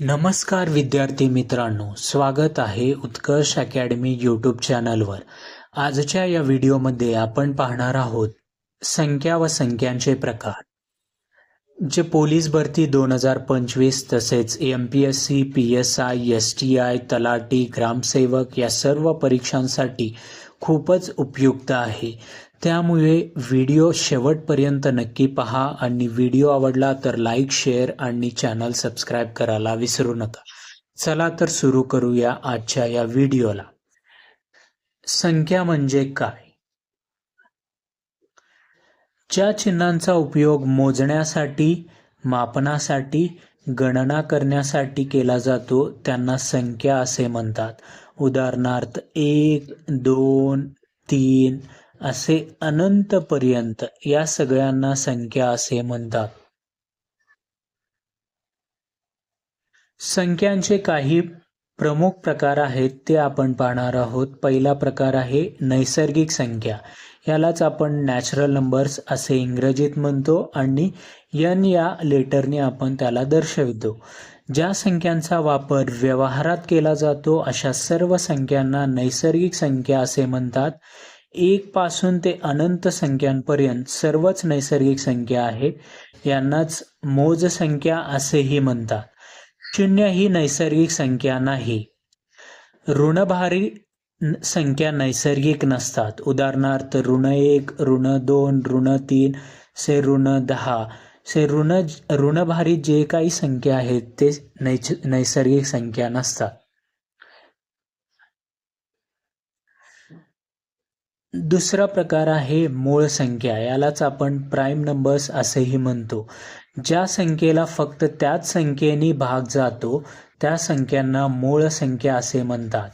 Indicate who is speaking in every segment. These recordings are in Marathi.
Speaker 1: नमस्कार विद्यार्थी मित्रांनो स्वागत आहे उत्कर्ष अकॅडमी यूट्यूब चॅनलवर. आजच्या या व्हिडिओमध्ये आपण पाहणार आहोत संख्या व संख्यांचे प्रकार. जे पोलीस भरती दोन हजार पंचवीस तसेच M P S C P S I S T I talathi ग्रामसेवक या सर्व परीक्षांसाठी खूपच उपयुक्त आहे. त्यामुळे व्हिडिओ शेवटपर्यंत नक्की पहा आणि व्हिडिओ आवडला तर लाईक शेअर आणि चॅनल सबस्क्राईब करायला विसरू नका. चला तर सुरू करूया आजच्या या व्हिडिओला. संख्या म्हणजे काय? ज्या चिन्हांचा उपयोग मोजण्यासाठी मापनासाठी गणना करण्यासाठी केला जातो त्यांना संख्या असे म्हणतात. उदाहरणार्थ एक दोन तीन असे अनंतपर्यंत या सगळ्यांना संख्या असे म्हणतात. संख्यांचे काही प्रमुख प्रकार आहेत ते आपण पाहणार आहोत. पहिला प्रकार आहे नैसर्गिक संख्या. यालाच आपण नॅचरल नंबर्स असे इंग्रजीत म्हणतो आणि यन या लेटरने आपण त्याला दर्शवितो. ज्या संख्यांचा वापर व्यवहारात केला जातो अशा सर्व संख्यांना नैसर्गिक संख्या असे म्हणतात. एक पासून ते अनंत संख्यांपर्यंत सर्वच नैसर्गिक संख्या आहेत. यांनाच मोज संख्या असेही म्हणतात. शून्य ही नैसर्गिक संख्या नाही. ऋणभारी संख्या नैसर्गिक नसतात. उदाहरणार्थ ऋण एक ऋण दोन ऋण तीन से ऋण दहा. से ऋण ऋणभारी जे काही संख्या आहेत ते नैसर्गिक संख्या नसतात. दुसरा प्रकार आहे मूळ संख्या. यालाच आपण प्राईम नंबर्स असेही म्हणतो. ज्या संख्येला फक्त त्याच संख्येने भाग जातो त्या संख्यांना मूळ संख्या असे म्हणतात.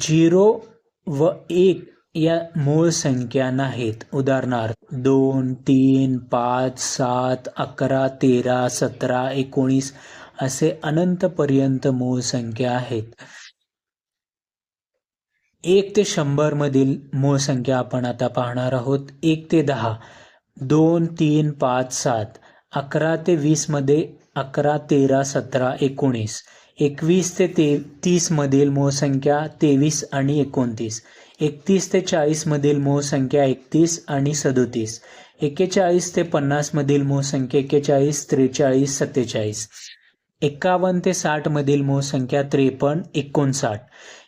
Speaker 1: झिरो व एक या मूळ संख्या नाहीत. उदाहरणार्थ दोन तीन पाच सात अकरा तेरा सतरा एकोणीस असे अनंतपर्यंत मूळ संख्या आहेत. एक ते शंभरमधील मूळ संख्या आपण आता पाहणार आहोत. एक ते दहा दोन तीन पाच सात अकरा ते वीसमध्ये अकरा तेरा सतरा एकोणीस एकवीस ते ते तीसमधील मूळ संख्या तेवीस आणि एकोणतीस एकतीस ते चाळीसमधील मूळ संख्या एकतीस आणि सदोतीस एक्केचाळीस ते पन्नासमधील मूळ संख्या एक्केचाळीस त्रेचाळीस सत्तेचाळीस एकावन्न ते साठमधील मूळ संख्या त्रेपन्न एकोणसाठ.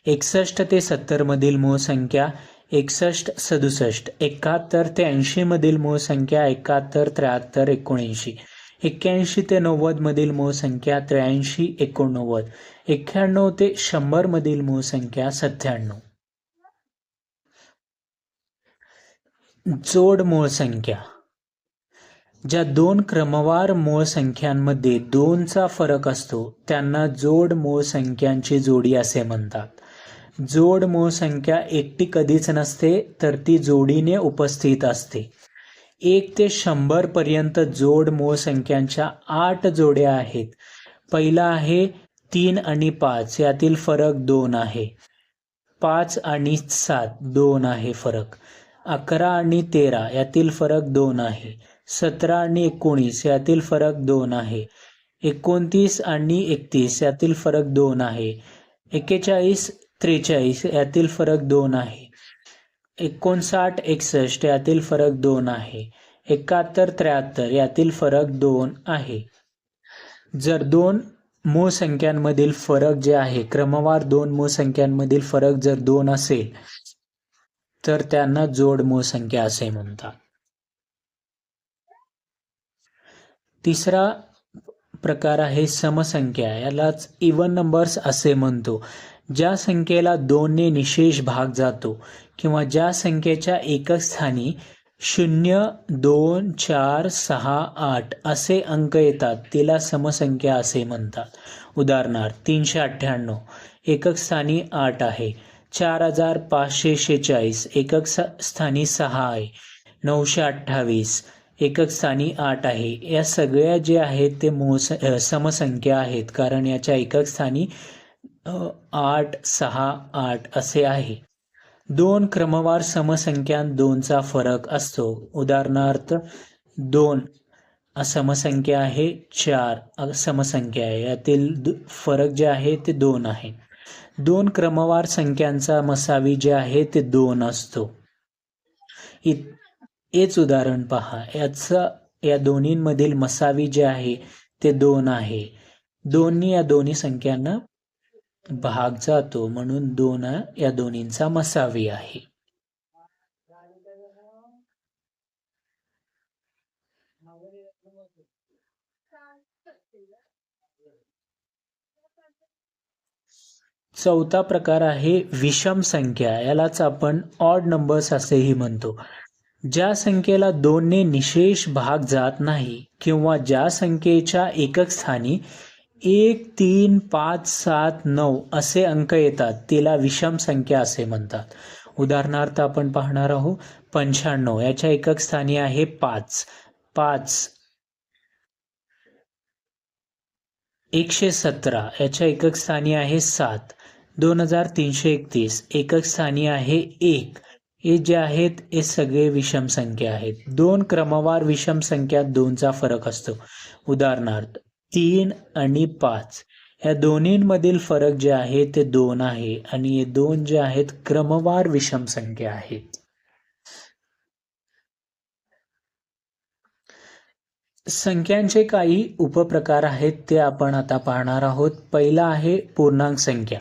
Speaker 1: एकसष्ट ते सत्तरमधील मूळ संख्या एकसष्ट सदुसष्ट. एकाहत्तर ते ऐंशीमधील मूळ संख्या एकाहत्तर त्र्याहत्तर एकोणऐंशी. एक्क्याऐंशी ते नव्वदमधील मूळ संख्या त्र्याऐंशी एकोणनव्वद. एक्क्याण्णव ते शंभरमधील मूळ संख्या सत्त्याण्णव. जोड मूळ संख्या. ज्या दोन क्रमवार मूळ संख्यांमध्ये दोनचा फरक असतो त्यांना जोड मूळ संख्यांची जोडी असे म्हणतात. जोड मूळ संख्या एकटी कधीच नसते तर ती जोडीने उपस्थित असते. एक ते शंभर पर्यंत जोड मूळ संख्यांच्या आठ जोड्या आहेत. पहिला आहे तीन आणि पाच यातील फरक दोन आहे. पाच आणि सात दोन आहे फरक. अकरा आणि तेरा यातील फरक दोन आहे. सतरा आणि एकोणीस यातील फरक दोन आहे. एकोणतीस आणि एकतीस यातील फरक दोन आहे. एक्केचाळीस त्रेचाळीस यातील फरक दोन आहे. एकोणसाठ एकसष्ट यातील फरक दोन आहे. एकाहत्तर त्र्याहत्तर यातील फरक दोन आहे. जर दोन मूळ संख्यांमधील फरक जे आहे क्रमवार दोन मूळ संख्यांमधील फरक जर दोन असेल तर त्यांना जोड मूळ संख्या असे म्हणतात. तिसरा प्रकार आहे समसंख्या. यालाच इवन नंबर्स असे म्हणतो. ज्या संख्येला दोनने निशेष भाग जातो किंवा ज्या संख्येच्या एकच स्थानी शून्य दोन चार सहा आठ असे अंक येतात तिला समसंख्या असे म्हणतात. उदाहरणार्थ तीनशे अठ्ठ्याण्णव एकक स्थानी आठ आहे. चार हजार पाचशे शेचाळीस एकक स्थानी सहा आहे. नऊशे अठ्ठावीस एकक स्थानी आठ आहे. या सगळ्या जे आहेत ते मूळ समसंख्या आहेत. कारण याच्या एकक स्थानी आठ सहा आठ असे आहे. दोन क्रमवार समसंख्या दोनचा फरक असतो. उदाहरणार्थ दोन समसंख्या आहे चार समसंख्या आहे. यातील फरक जे आहे ते दोन आहे. दोन क्रमवार संख्यांचा मसावी जे आहे ते दोन असतो. इत हेच उदाहरण पहा. याचा या दोन्हींमधील मसावी जे आहे ते दोन आहे. दोन्ही या दोन्ही संख्यांना भाग जातो. म्हणून दोन या दोन्हींचा मसावी आहे. चौथा प्रकार आहे विषम संख्या. यालाच आपण ऑड नंबर्स असेही म्हणतो. ज्या संख्येला दोनने निशेष भाग जात नाही किंवा ज्या संख्येच्या एकक स्थानी एक तीन पाच सात नऊ असे अंक येतात तिला विषम संख्या असे म्हणतात. उदाहरणार्थ आपण पाहणार आहोत पंच्याण्णव याच्या एकक स्थानी आहे पाच. पाच एकशे सतरा याच्या एकक स्थानी आहे सात. दोन हजार तीनशे एकतीस एकक स्थानी आहे एक. हे जे आहेत हे सगळे विषम संख्या आहेत. दोन क्रमवार विषम संख्या दोनचा फरक असतो. उदाहरणार्थ तीन आणि पाच. या दोन्हींमधील फरक जे आहे ते दोन आहे आणि हे दोन जे आहेत क्रमवार विषम संख्या आहेत. संख्यांचे काही उपप्रकार आहेत ते आपण आता पाहणार आहोत. पहिला आहे पूर्णांक संख्या.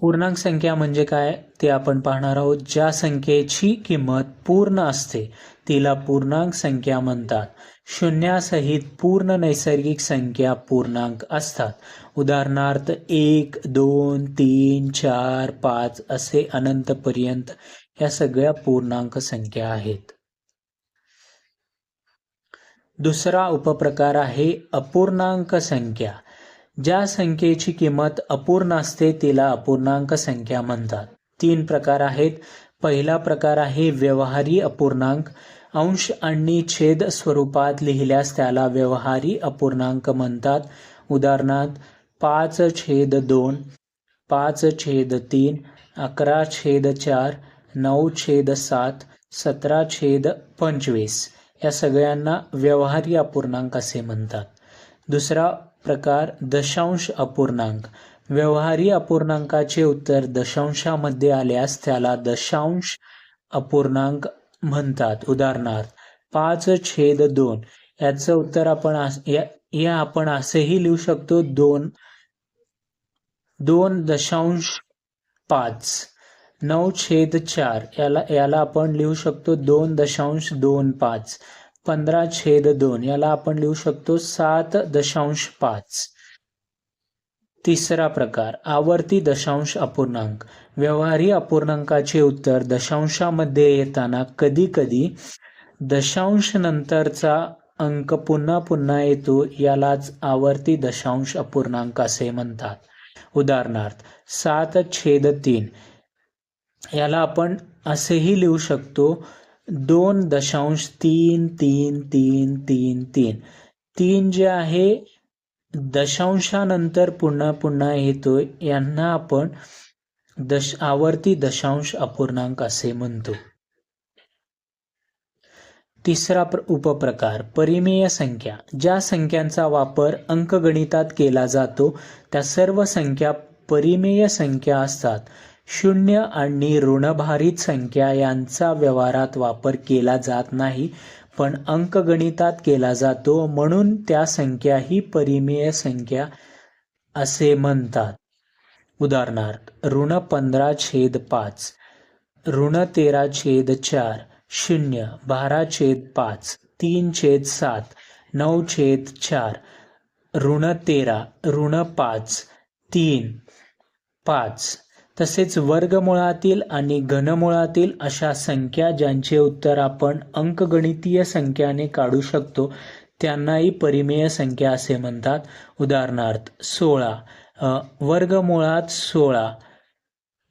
Speaker 1: पूर्णांक संख्या म्हणजे काय? ते आपण पाहणार आहोत. ज्या संख्येची किंमत पूर्ण असते तिला पूर्णांक संख्या म्हणतात. शून्यासहित पूर्ण नैसर्गिक संख्या पूर्णांक असतात. उदाहरणार्थ एक दोन तीन चार पाच असे अनंतपर्यंत या सगळ्या पूर्णांक संख्या आहेत. दुसरा उपप्रकार आहे अपूर्णांक संख्या. ज्या संख्येची किंमत अपूर्ण असते तिला अपूर्णांक संख्या म्हणतात. तीन प्रकार आहेत. पहिला प्रकार आहे व्यवहारी अपूर्णांक. अंश आणि छेद स्वरूपात लिहिल्यास त्याला व्यवहारी अपूर्णांक म्हणतात. उदाहरणार्थ पाच छेद दोन पाच छेद तीन अकरा छेद चार नऊ छेद सात सतरा छेद पंचवीस. या सगळ्यांना व्यवहारी अपूर्णांक असे म्हणतात. दुसरा प्रकार दशांश अपूर्णांक. व्यवहारी अपूर्णांकाचे उत्तर दशांशामध्ये आल्यास त्याला दशांश अपूर्णांक म्हणतात. उदाहरणार्थ पाच छेद दोन. याचं उत्तर आपण या या आपण असेही लिहू शकतो दोन दोन दशांश पाच. नऊ छेद चार. याला याला आपण लिहू शकतो दोन दशांश दोन पाच. पंधरा छेद दोन याला आपण लिहू शकतो सात दशांश पाच. तिसरा प्रकार आवर्ती दशांश अपूर्णांक. व्यवहारी अपूर्णांकाचे उत्तर दशांशामध्ये येताना कधी कधी दशांश नंतरचा अंक पुन्हा पुन्हा येतो यालाच आवर्ती दशांश अपूर्णांक असे म्हणतात. उदाहरणार्थ सात छेद तीन. याला आपण असेही लिहू शकतो दोन दशांश तीन तीन तीन तीन तीन. तीन जे आहे दशांशानंतर पुन्हा पुन्हा येतो यांना आपण दश आवर्ती दशांश अपूर्णांक असे म्हणतो. तिसरा प्र उपप्रकार परिमेय संख्या. ज्या संख्यांचा वापर अंकगणितात केला जातो त्या सर्व संख्या परिमेय संख्या असतात. शून्य आणि ऋणभारित संख्या यांचा व्यवहारात वापर केला जात नाही पण अंकगणितात केला जातो म्हणून त्या संख्या ही परिमेय संख्या असे म्हणतात. उदाहरणार्थ ऋण पंधरा छेद पाच ऋण तेरा छेद चार शून्य बारा छेद पाच तीन छेद सात नऊ छेद चार ऋण तेरा ऋण पाच तीन पाच. तसेच वर्गमुळातील आणि घनमुळातील अशा संख्या ज्यांचे उत्तर आपण अंकगणितीय संख्याने काढू शकतो त्यांनाही परिमेय संख्या असे म्हणतात. उदाहरणार्थ सोळा. वर्गमुळात सोळा.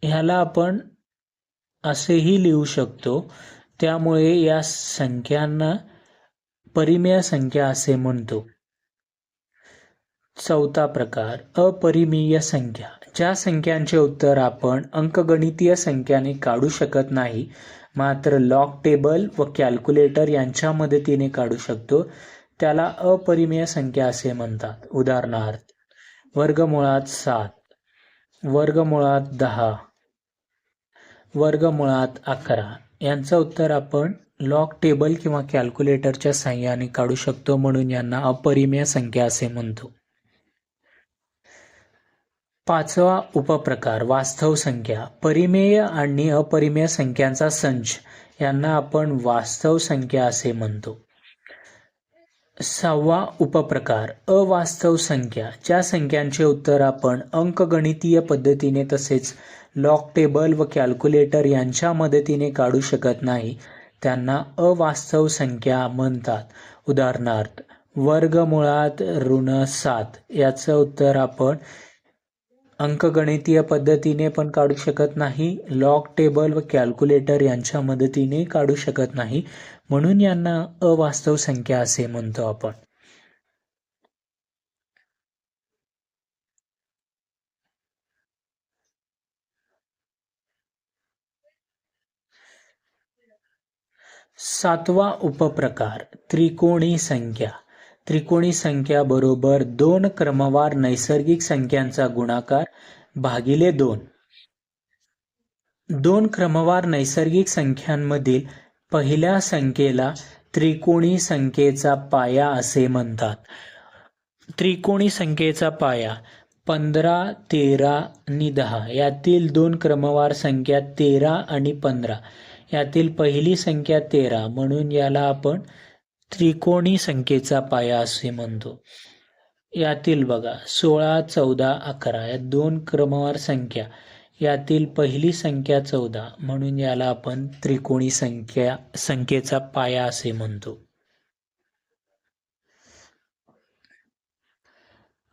Speaker 1: ह्याला आपण असेही लिहू शकतो. त्यामुळे या संख्यांना परिमेय संख्या असे म्हणतो. चौथा प्रकार अपरिमेय संख्या. ज्या संख्यांचे उत्तर आपण अंकगणितीय संख्याने काढू शकत नाही मात्र लॉग टेबल व कॅल्क्युलेटर यांच्या मदतीने काढू शकतो त्याला अपरिमेय संख्या असे म्हणतात. उदाहरणार्थ वर्गमुळात सात वर्गमुळात दहा वर्गमुळात अकरा. यांचं उत्तर आपण लॉग टेबल किंवा कॅल्क्युलेटरच्या सहाय्याने काढू शकतो म्हणून यांना अपरिमेय संख्या असे म्हणतो. पाचवा उपप्रकार वास्तव संख्या. परिमेय आणि अपरिमेय संख्यांचा संच. यांना आपण वास्तव संख्या असे म्हणतो. सहावा उपप्रकार अवास्तव संख्या. ज्या संख्यांचे उत्तर आपण अंकगणितीय पद्धतीने तसेच लॉक टेबल व कॅल्क्युलेटर यांच्या मदतीने काढू शकत नाही त्यांना अवास्तव संख्या म्हणतात. उदाहरणार्थ वर्गमुळात ऋण सात. याचं उत्तर आपण अंकगणितीय पद्धतीने पण काढू शकत नाही. लॉग टेबल व कॅल्क्युलेटर यांच्या मदतीने काढू शकत नाही. म्हणून यांना अवास्तव संख्या असे म्हणतो आपण. सातवा उपप्रकार त्रिकोणी संख्या. त्रिकोणी संख्या बरोबर दोन क्रमवार नैसर्गिक संख्यांचा गुणाकार भागिले दोन. दोन क्रमवार नैसर्गिक संख्यांमधील पहिल्या संख्येला त्रिकोणी संख्येचा पाया असे म्हणतात. त्रिकोणी संख्येचा पाया पंधरा तेरा आणि दहा. यातील दोन क्रमवार संख्या तेरा आणि पंधरा. यातील पहिली संख्या तेरा म्हणून याला आपण त्रिकोणी संख्येचा पाया असे म्हणतो. यातील बघा सोळा चौदा अकरा या दोन क्रमवार संख्या. यातील पहिली संख्या चौदा म्हणून याला आपण त्रिकोणी संख्या संख्येचा पाया असे म्हणतो.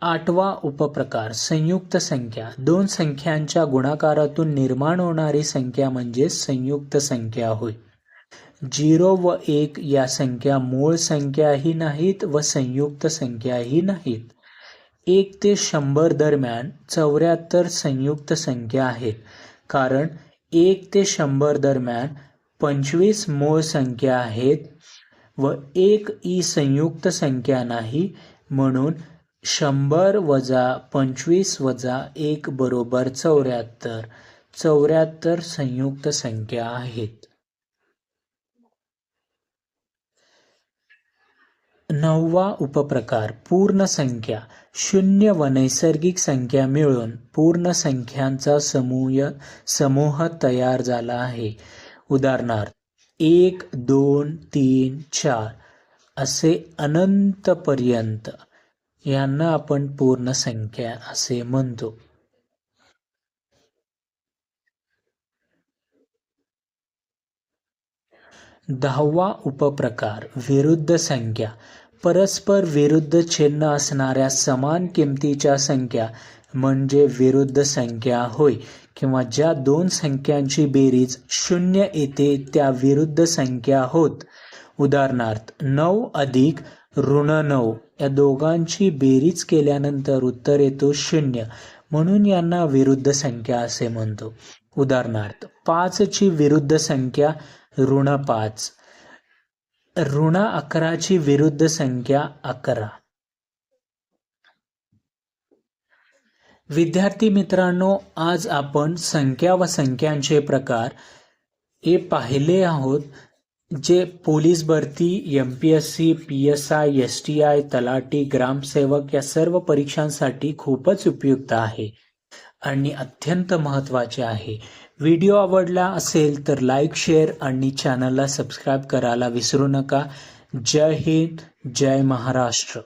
Speaker 1: आठवा उपप्रकार संयुक्त संख्या. दोन संख्यांच्या गुणाकारातून निर्माण होणारी संख्या म्हणजे संयुक्त संख्या होय. झिरो व एक या संख्या मूळ संख्याही नाहीत व संयुक्त संख्याही नाहीत. एक ते शंभर दरम्यान चौऱ्याहत्तर संयुक्त संख्या आहेत. कारण एक ते शंभर दरम्यान पंचवीस मूळ संख्या आहेत व एक ई संयुक्त संख्या नाही. म्हणून शंभर वजा पंचवीस वजा एक बरोबर चौऱ्याहत्तर. चौऱ्याहत्तर संयुक्त संख्या आहेत. नववा उपप्रकार पूर्ण संख्या. शून्य व नैसर्गिक संख्या मिळून पूर्ण संख्यांचा समूह समूह तयार झाला आहे. उदाहरणार्थ एक दोन तीन चार असे अनंतपर्यंत. यांना आपण पूर्ण संख्या असे म्हणतो. दहावा उपप्रकार विरुद्ध संख्या. परस्पर विरुद्ध चिन्ह असणाऱ्या समान किमतीच्या संख्या म्हणजे विरुद्ध संख्या होय किंवा ज्या दोन संख्यांची बेरीज शून्य येते त्या विरुद्ध संख्या होत. उदाहरणार्थ नऊ अधिक ऋण नऊ या दोघांची बेरीज केल्यानंतर उत्तर येतो शून्य म्हणून यांना विरुद्ध संख्या असे म्हणतो. उदाहरणार्थ पाचची विरुद्ध संख्या ऋण पाच. ऋण अकराची विरुद्ध संख्या अकरा. विद्यार्थी मित्रांनो आज आपण संख्या व संख्यांचे प्रकार हे पाहिले आहोत जे पोलीस भरती M P S C P S I S T I तलाठी ग्रामसेवक या सर्व परीक्षांसाठी खूपच उपयुक्त आहे आणि अत्यंत महत्त्वाचे आहे. व्हिडिओ आवडला असेल तर लाईक शेअर आणि चॅनलला सबस्क्राईब करायला विसरू नका. जय हिंद जय महाराष्ट्र.